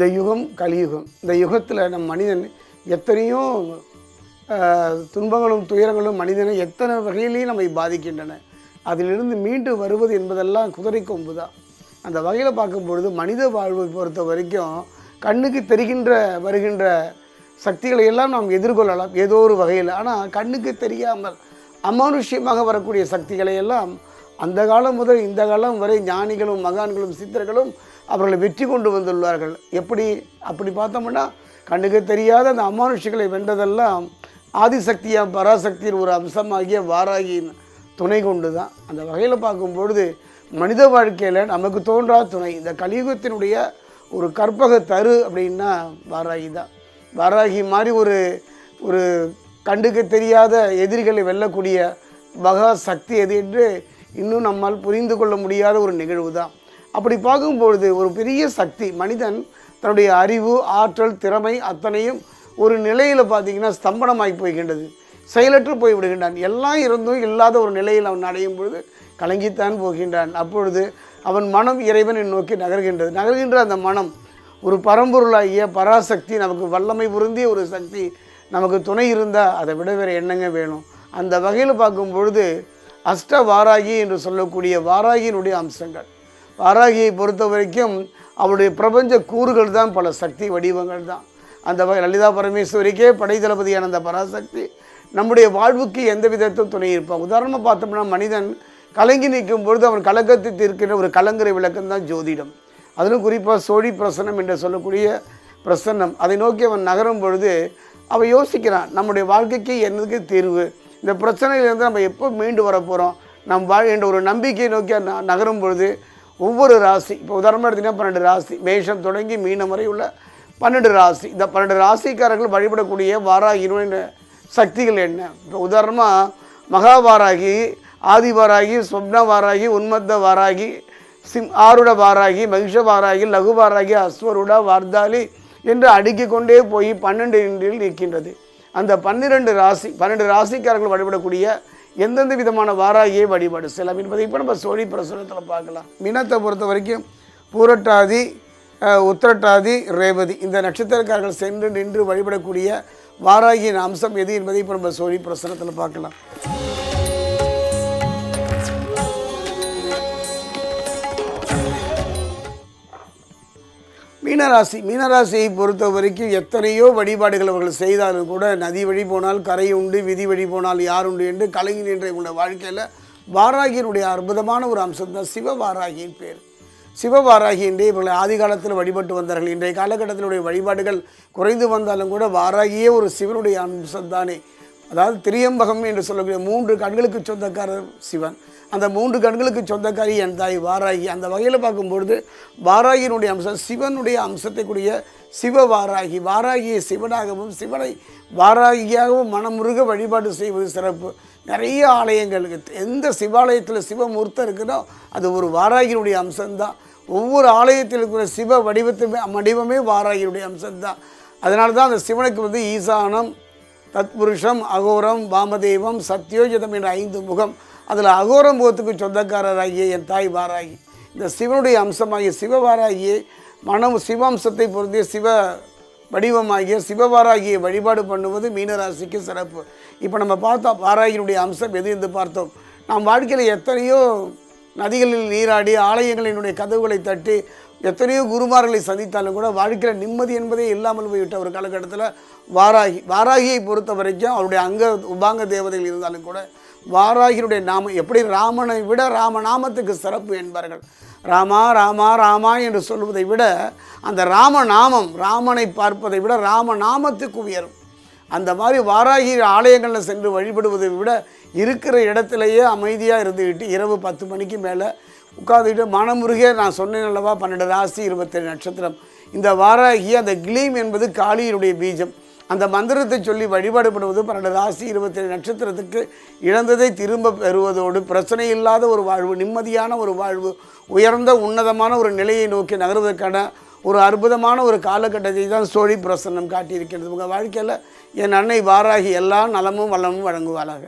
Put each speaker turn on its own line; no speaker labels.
இந்த யுகம் கலியுகம். இந்த யுகத்தில் நம் மனிதன் எத்தனையோ துன்பங்களும் துயரங்களும் மனிதனை எத்தனை வகையிலையும் நம்மை பாதிக்கின்றன. அதிலிருந்து மீண்டு வருவது என்பதெல்லாம் குதிரை கொம்பு தான் அந்த வகையில் பார்க்கும் பொழுது மனித வாழ்வை பொறுத்த வரைக்கும் கண்ணுக்கு தெரிகின்ற வருகின்ற சக்திகளை எல்லாம் நாம் எதிர்கொள்ளலாம் ஏதோ ஒரு வகையில். ஆனால் கண்ணுக்கு தெரியாமல் அமானுஷ்யமாக வரக்கூடிய சக்திகளை எல்லாம் அந்த காலம் முதல் இந்த காலம் வரை ஞானிகளும் மகான்களும் சித்தர்களும் அவர்களை வெற்றி கொண்டு வந்துள்ளார்கள். எப்படி? அப்படி பார்த்தோம்னா கண்ணுக்கு தெரியாத அந்த அமானுஷிகளை வென்றதெல்லாம் ஆதிசக்தியாக பராசக்தியின் ஒரு அம்சமாகிய வாராகியின் துணை கொண்டு தான் அந்த வகையில் பார்க்கும்பொழுது மனித வாழ்க்கையில் நமக்கு தோன்றா துணை. இந்த கலியுகத்தினுடைய ஒரு கற்பக தரு அப்படின்னா வாராகி தான். வாராகி மாதிரி ஒரு ஒரு கண்டுக்கு தெரியாத எதிரிகளை வெல்லக்கூடிய மகா சக்தி எது என்று இன்னும் நம்மால் புரிந்து கொள்ள முடியாத ஒரு நிகழ்வு தான் அப்படி பார்க்கும்பொழுது ஒரு பெரிய சக்தி மனிதன் தன்னுடைய அறிவு ஆற்றல் திறமை அத்தனையும் ஒரு நிலையில் பார்த்தீங்கன்னா ஸ்தம்பனமாகி போய்கின்றது. செயலற்று போய் விடுகின்றான். எல்லாம் இருந்தும் இல்லாத ஒரு நிலையில் அவன் அடையும் பொழுது கலங்கித்தான் போகின்றான். அப்பொழுது அவன் மனம் இறைவனை நோக்கி நகர்கின்றது. நகர்கின்ற அந்த மனம் ஒரு பரம்பொருளாகிய பராசக்தி நமக்கு வல்லமை பொருந்திய ஒரு சக்தி நமக்கு துணை இருந்தால் அதை விட வேறு என்னங்க வேணும்? அந்த வகையில் பார்க்கும் பொழுது அஷ்ட வாராகி என்று சொல்லக்கூடிய வாராகியினுடைய அம்சங்கள். வாராகியை பொறுத்த வரைக்கும் அவருடைய பிரபஞ்ச கூறுகள் தான் பல சக்தி வடிவங்கள் தான். அந்த வகை லலிதா பரமேஸ்வரிக்கே படை தளபதியான அந்த பராசக்தி. நம்முடைய வாழ்வுக்கு எந்த விதத்தில் துணை இருப்பான் உதாரணமாக பார்த்தோம்னா மனிதன் கலங்கி நிற்கும் பொழுது அவன் கலக்கத்தை தீர்க்கின்ற ஒரு கலங்கரை விளக்கம் தான் ஜோதிடம். அதிலும் குறிப்பாக சோழி பிரசன்னம் என்று சொல்லக்கூடிய பிரசன்னம். அதை நோக்கி அவன் நகரும் பொழுது அவன் யோசிக்கிறான் நம்முடைய வாழ்க்கைக்கு என்னதுக்கு தீர்வு? இந்த பிரச்சனையிலேருந்து நம்ம எப்போ மீண்டு வர போகிறோம் நம் வாழ் என்ற ஒரு நம்பிக்கையை நோக்கி ந- நகரும் பொழுது ஒவ்வொரு ராசி இப்போ உதாரணமாக எடுத்தீங்கன்னா பன்னெண்டு ராசி மேஷம் தொடங்கி மீனம் வரை உள்ள பன்னெண்டு ராசி. இந்த பன்னெண்டு ராசிக்காரர்கள் வழிபடக்கூடிய வாராகினுடைய சக்திகள் என்ன? இப்போ உதாரணமாக மகாவாராகி ஆதிவாராகி சொப்ன வாராகி உன்மத்த வாராகி சிம் ஆருட வாராகி மகிஷ வாராகி லகு வாராகி அஸ்வருட வார்தாலி என்று அடுக்கிக் கொண்டே போய் பன்னெண்டு இன்றில் நிற்கின்றது. அந்த பன்னிரெண்டு ராசி பன்னெண்டு ராசிக்காரர்கள் வழிபடக்கூடிய எந்தெந்த விதமான வாராகியை வழிபாடு செல்லாம் என்பதை இப்போ நம்ம சோழி பிரசுரத்தில் பார்க்கலாம். மீனத்தை பொறுத்த வரைக்கும் பூரட்டாதி உத்திரட்டாதி ரேவதி இந்த நட்சத்திரக்காரர்கள் சென்று நின்று வழிபடக்கூடிய வாராகியின் அம்சம் எது என்பதை இப்போ நம்ம சோழி பிரசனத்தில் பார்க்கலாம். மீனராசி மீனராசியை பொறுத்த வரைக்கும் எத்தனையோ வழிபாடுகள் அவர்கள் செய்தாலும் கூட நதி வழி போனால் கரை உண்டு விதி வழி போனால் யார் உண்டு என்று கலங்கி நின்ற உள்ள வாழ்க்கையில் வாராகியினுடைய அற்புதமான ஒரு அம்சம் தான் சிவவாராகியின் பேர். சிவவாராகி என்றே இவர்களை ஆதி காலத்தில் வழிபட்டு வந்தார்கள். இன்றைய காலகட்டத்தினுடைய வழிபாடுகள் குறைந்து வந்தாலும் கூட வாராகியே ஒரு சிவனுடைய அம்சம் தானே. அதாவது திரியம்பகம் என்று சொல்லக்கூடிய மூன்று கண்களுக்கு சொந்தக்காரர் சிவன். அந்த மூன்று கண்களுக்கு சொந்தக்காரி என் தாய் வாராகி. அந்த வகையில் பார்க்கும்பொழுது வாராகியினுடைய அம்சம் சிவனுடைய அம்சத்தை கூடிய சிவ வாராகி. வாராகியை சிவனாகவும் சிவனை வாராகியாகவும் மனமுருக வழிபாடு செய்வது சிறப்பு. நிறைய ஆலயங்களுக்கு எந்த சிவாலயத்தில் சிவமூர்த்தம் இருக்குதோ அது ஒரு வாராகியினுடைய அம்சம்தான். ஒவ்வொரு ஆலயத்தில் இருக்கிற சிவ வடிவத்துமே வடிவமே வாராகியினுடைய அம்சம்தான். அதனால தான் அந்த சிவனுக்கு வந்து ஈசானம் தத்புருஷம் அகோரம் வாமதேவம் சத்யோஜிதம் என்ற ஐந்து முகம். அதில் அகோரம் முகத்துக்கு சொந்தக்காரராகிய என் தாய் வாராகி. இந்த சிவனுடைய அம்சமாகிய சிவவாராகியே மனம் சிவாம்சத்தை பொருந்திய சிவ வடிவமாகிய சிவவாராகியை வழிபாடு பண்ணுவது மீனராசிக்கு சிறப்பு. இப்போ நம்ம பார்த்தோம் வாராகியினுடைய அம்சம் எது என்று பார்த்தோம். நாம் வாழ்க்கையில் எத்தனையோ நதிகளில் நீராடி ஆலயங்களினுடைய கதவுகளை தட்டி எத்தனையோ குருமார்களை சந்தித்தாலும் கூட வாழ்க்கையில் நிம்மதி என்பதே இல்லாமல் போய்விட்ட ஒரு காலகட்டத்தில் வாராகி வாராகியை பொறுத்த வரைக்கும் அவருடைய அங்க உபாங்க தேவதைகள் இருந்தாலும் கூட வாராகியினுடைய நாமம் எப்படி ராமனை விட ராமநாமத்துக்கு சிறப்பு என்பார்கள். ராமா ராமா ராமா என்று சொல்வதை விட அந்த ராமநாமம் ராமனை பார்ப்பதை விட ராமநாமத்துக்கு உயரும். அந்த மாதிரி வாராகி ஆலயங்களில் சென்று வழிபடுவதை விட இருக்கிற இடத்திலேயே அமைதியாக இருந்துக்கிட்டு இரவு பத்து மணிக்கு மேலே உட்காந்துக்கிட்டு மனமுருகே நான் சொன்னேன் அல்லவா பன்னெண்டு ராசி இருபத்தேழு நட்சத்திரம். இந்த வாராகி அந்த கிளீம் என்பது காளியினுடைய பீஜம். அந்த மந்திரத்தை சொல்லி வழிபாடுபடுவது பன்னெண்டு ராசி இருபத்தேழு நட்சத்திரத்துக்கு இழந்ததை திரும்ப பெறுவதோடு பிரச்சனை இல்லாத ஒரு வாழ்வு நிம்மதியான ஒரு வாழ்வு உயர்ந்த உன்னதமான ஒரு நிலையை நோக்கி நகர்வதற்கான ஒரு அற்புதமான ஒரு காலகட்டத்தை தான் சோழி பிரசன்னம் காட்டியிருக்கிறது. உங்கள் வாழ்க்கையில் என் அன்னை வாராகி எல்லா நலமும் வளமும் வழங்குவாளாக.